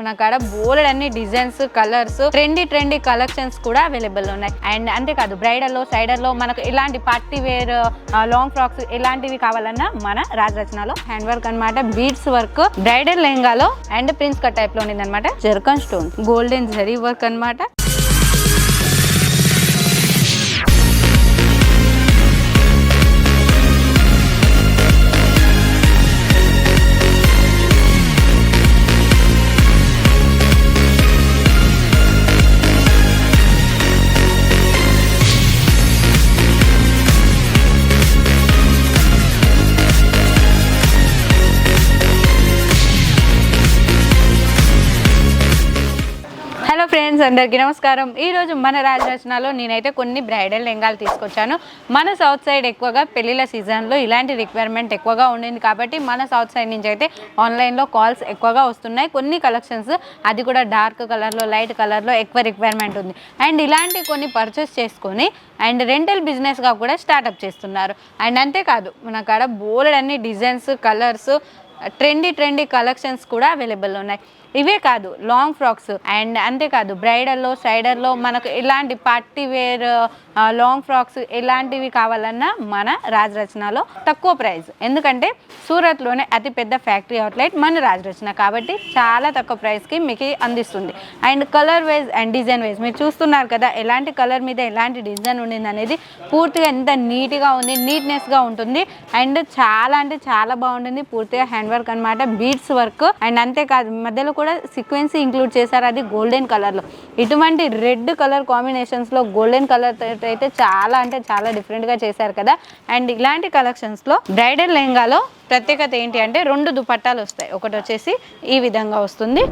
మన కాడ బోల్డ్ అన్ని designs colours trendy trendy collections కూడా అవైలబుల్ ఉన్నాయి. అండ్ అంతేకాదు బ్రైడల్లో సైడర్లో మనకు ఇలాంటి పార్టీ వేర్ లాంగ్ ఫ్రాక్స్ ఇలాంటివి కావాలన్నా మన రాజరచనలో హ్యాండ్ వర్క్ అన్నమాట బీడ్స్ వర్క్ బ్రైడల్ లెహంగాలో అండ్ ప్రిన్స్ కట్ టైప్లో ఉంది అనమాట zircon stone golden zari work అన్నమాట. ఫ్రెండ్స్ అందరికీ నమస్కారం. ఈరోజు మన రాజరచనలో నేనైతే కొన్ని బ్రైడల్ లెంగాలు తీసుకొచ్చాను. మన సౌత్ సైడ్ ఎక్కువగా పెళ్ళిళ్ళ సీజన్లో ఇలాంటి రిక్వైర్మెంట్ ఎక్కువగా ఉండింది కాబట్టి మన సౌత్ సైడ్ నుంచి అయితే ఆన్లైన్లో కాల్స్ ఎక్కువగా వస్తున్నాయి. కొన్ని కలెక్షన్స్ అది కూడా డార్క్ కలర్లో లైట్ కలర్లో ఎక్కువ రిక్వైర్మెంట్ ఉంది. అండ్ ఇలాంటి కొన్ని పర్చేస్ చేసుకొని అండ్ రెంటల్ బిజినెస్గా కూడా స్టార్ట్అప్ చేస్తున్నారు. అండ్ అంతేకాదు మన కాడ బోల్డ్ అన్ని designs colours trendy trendy collections కూడా అవైలబుల్ ఉన్నాయి. ఇవే కాదు లాంగ్ ఫ్రాక్స్ అండ్ అంతేకాదు బ్రైడల్లో సైడర్లో మనకు ఇలాంటి పార్టీ వేర్ లాంగ్ ఫ్రాక్స్ ఇలాంటివి కావాలన్నా మన రాజరచనలో తక్కువ ప్రైస్ ఎందుకంటే సూరత్లోనే అతిపెద్ద ఫ్యాక్టరీ అవుట్లెట్ మన రాజరచన కాబట్టి చాలా తక్కువ ప్రైస్కి మీకు అందిస్తుంది. And colour wise and design wise మీరు చూస్తున్నారు కదా ఎలాంటి కలర్ మీద ఎలాంటి డిజైన్ ఉండింది అనేది పూర్తిగా ఎంత నీట్గా ఉంది నీట్నెస్గా ఉంటుంది. అండ్ చాలా అంటే చాలా బాగుంటుంది పూర్తిగా హ్యాండ్ వర్క్ అనమాట బీడ్స్ వర్క్ అండ్ అంతేకాదు మధ్యలో కూడా సీక్వెన్సీ ఇంక్లూడ్ చేశారు అది గోల్డెన్ కలర్లో. ఇటువంటి రెడ్ కలర్ కాంబినేషన్స్లో గోల్డెన్ కలర్ అయితే చాలా అంటే చాలా డిఫరెంట్గా చేశారు కదా. అండ్ ఇలాంటి కలెక్షన్స్లో బ్రైడల్ లెహంగాలో ప్రత్యేకత ఏంటి అంటే రెండు దుపట్టాలు వస్తాయి. ఒకటి వచ్చేసి ఈ విధంగా వస్తుంది.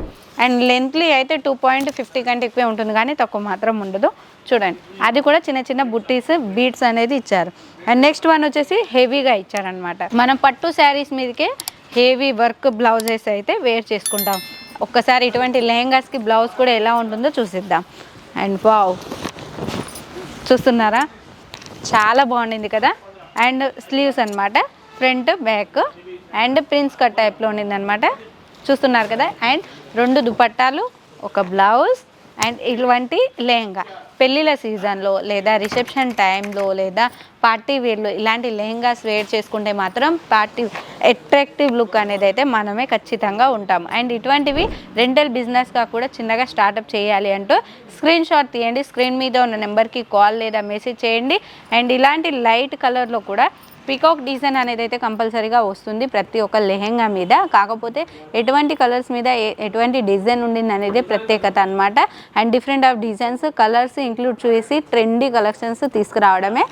అండ్ లెంత్లీ అయితే టూ పాయింట్ ఫిఫ్టీ కంటే ఎక్కువే ఉంటుంది కానీ తక్కువ మాత్రం ఉండదు. చూడండి. అది కూడా చిన్న చిన్న బుట్టీస్ బీట్స్ అనేది ఇచ్చారు. అండ్ నెక్స్ట్ వన్ వచ్చేసి హెవీగా ఇచ్చారనమాట మనం పట్టు శారీస్ మీదకే హెవీ వర్క్ బ్లౌజెస్ అయితే వేర్ చేసుకుంటాం. ఒక్కసారి ఇటువంటి లెహంగాస్కి బ్లౌజ్ కూడా ఎలా ఉంటుందో చూసిద్దాం. అండ్ వావ్ చూస్తున్నారా? చాలా బాగుండింది కదా? అండ్ స్లీవ్స్ అనమాట front back and prince cut టైప్లో ఉండింది అనమాట చూస్తున్నారు కదా? అండ్ రెండు దుపట్టాలు ఒక బ్లౌజ్ అండ్ ఇటువంటి లెహంగా. పెళ్ళిళ్ళ సీజన్లో లేదా రిసెప్షన్ టైంలో లేదా పార్టీ వేర్లో ఇలాంటి లెహంగాస్ వేర్ చేసుకుంటే మాత్రం పార్టీ అట్రాక్టివ్ లుక్ అనేది అయితే మనమే ఖచ్చితంగా ఉంటాం. అండ్ ఇటువంటివి రెంటల్ బిజినెస్గా కూడా చిన్నగా స్టార్టప్ చేయాలి అంటూ స్క్రీన్ షాట్ తీయండి. స్క్రీన్ మీద ఉన్న నెంబర్కి కాల్ లేదా మెసేజ్ చేయండి. అండ్ ఇలాంటి లైట్ కలర్లో కూడా పికాక్ డిజైన్ అనేది అయితే కంపల్సరీగా వస్తుంది ప్రతి ఒక్క లెహెంగా మీద. కాకపోతే ఎటువంటి కలర్స్ మీద ఎటువంటి డిజైన్ ఉండింది అనేది ప్రత్యేకత అనమాట and different of designs colours include చేసి ట్రెండీ కలెక్షన్స్ తీసుకురావడమే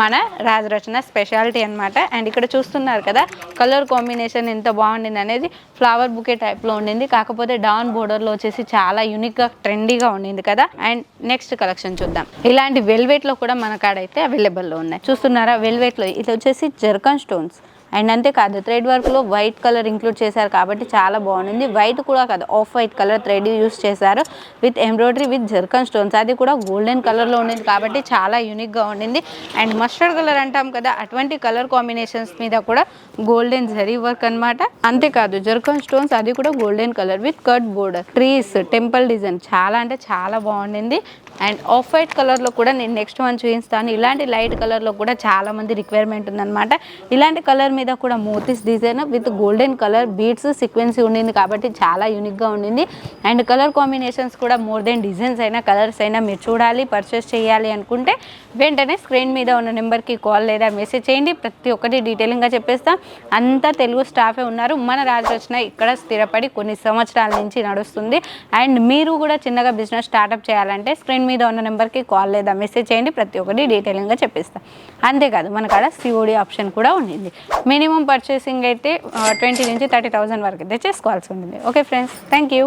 మన రాజరచన స్పెషాలిటీ అనమాట అండ్ ఇక్కడ చూస్తున్నారు కదా కలర్ కాంబినేషన్ ఎంత బాగుండింది అనేది ఫ్లవర్ బుకే టైప్లో ఉండింది. కాకపోతే డౌన్ బోర్డర్లో వచ్చేసి చాలా యూనిక్గా ట్రెండీగా ఉండింది కదా. అండ్ నెక్స్ట్ కలెక్షన్ చూద్దాం. ఇలాంటి వెల్వెట్లో కూడా మన కాడైతే అవైలబుల్లో ఉన్నాయి. చూస్తున్నారా వెల్వెట్లో? ఇది వచ్చేసి జర్కన్ స్టోన్స్ అండ్ అంతేకాదు థ్రెడ్ వర్క్లో వైట్ కలర్ ఇంక్లూడ్ చేశారు కాబట్టి చాలా బాగుంది. వైట్ కూడా కాదు off white colour thread use చేశారు with embroidery with zircon stones అది కూడా గోల్డెన్ కలర్లో ఉండింది కాబట్టి చాలా యూనిక్గా ఉండింది. అండ్ మస్టర్డ్ కలర్ అంటాం కదా అటువంటి కలర్ కాంబినేషన్స్ మీద కూడా గోల్డెన్ జరీ వర్క్ అనమాట అంతేకాదు జర్కన్ స్టోన్స్ అది కూడా golden colour with cut border trees temple design చాలా అంటే చాలా బాగుండింది. అండ్ ఆఫ్ వైట్ కలర్లో కూడా నేను నెక్స్ట్ వన్ చూపిస్తాను. ఇలాంటి లైట్ కలర్లో కూడా చాలా మంది రిక్వైర్మెంట్ ఉందన్నమాట. ఇలాంటి కలర్ మీద కూడా మోతీస్ design with golden colour beads సీక్వెన్సీ ఉండింది కాబట్టి చాలా యూనిక్గా ఉండింది. అండ్ కలర్ కాంబినేషన్స్ కూడా మోర్ దెన్ డిజైన్స్ అయినా కలర్స్ అయినా మీరు చూడాలి పర్చేస్ చేయాలి అనుకుంటే వెంటనే స్క్రీన్ మీద ఉన్న నెంబర్కి కాల్ లేదా మెసేజ్ చేయండి. ప్రతి ఒక్కటి డీటెయిలింగ్గా చెప్పేస్తాం. అంతా తెలుగు స్టాఫే ఉన్నారు. మన రాజరచన ఇక్కడ స్థిరపడి కొన్ని సంవత్సరాల నుంచి నడుస్తుంది. అండ్ మీరు కూడా చిన్నగా బిజినెస్ స్టార్టప్ చేయాలంటే స్క్రీన్ మీద ఉన్న నెంబర్కి కాల్ లేదా మెసేజ్ చేయండి. ప్రతి ఒక్కటి డీటెయిలింగ్గా చెప్పేస్తాం. అంతేకాదు మన కాడ సిఓడి ఆప్షన్ కూడా ఉండింది. మినిమం పర్చేసింగ్ అయితే ట్వంటీ నుంచి థర్టీ థౌసండ్ వరకు. అయితే చేసుకోవాల్సి ఉంటుంది ఓకే ఫ్రెండ్స్ థ్యాంక్ యూ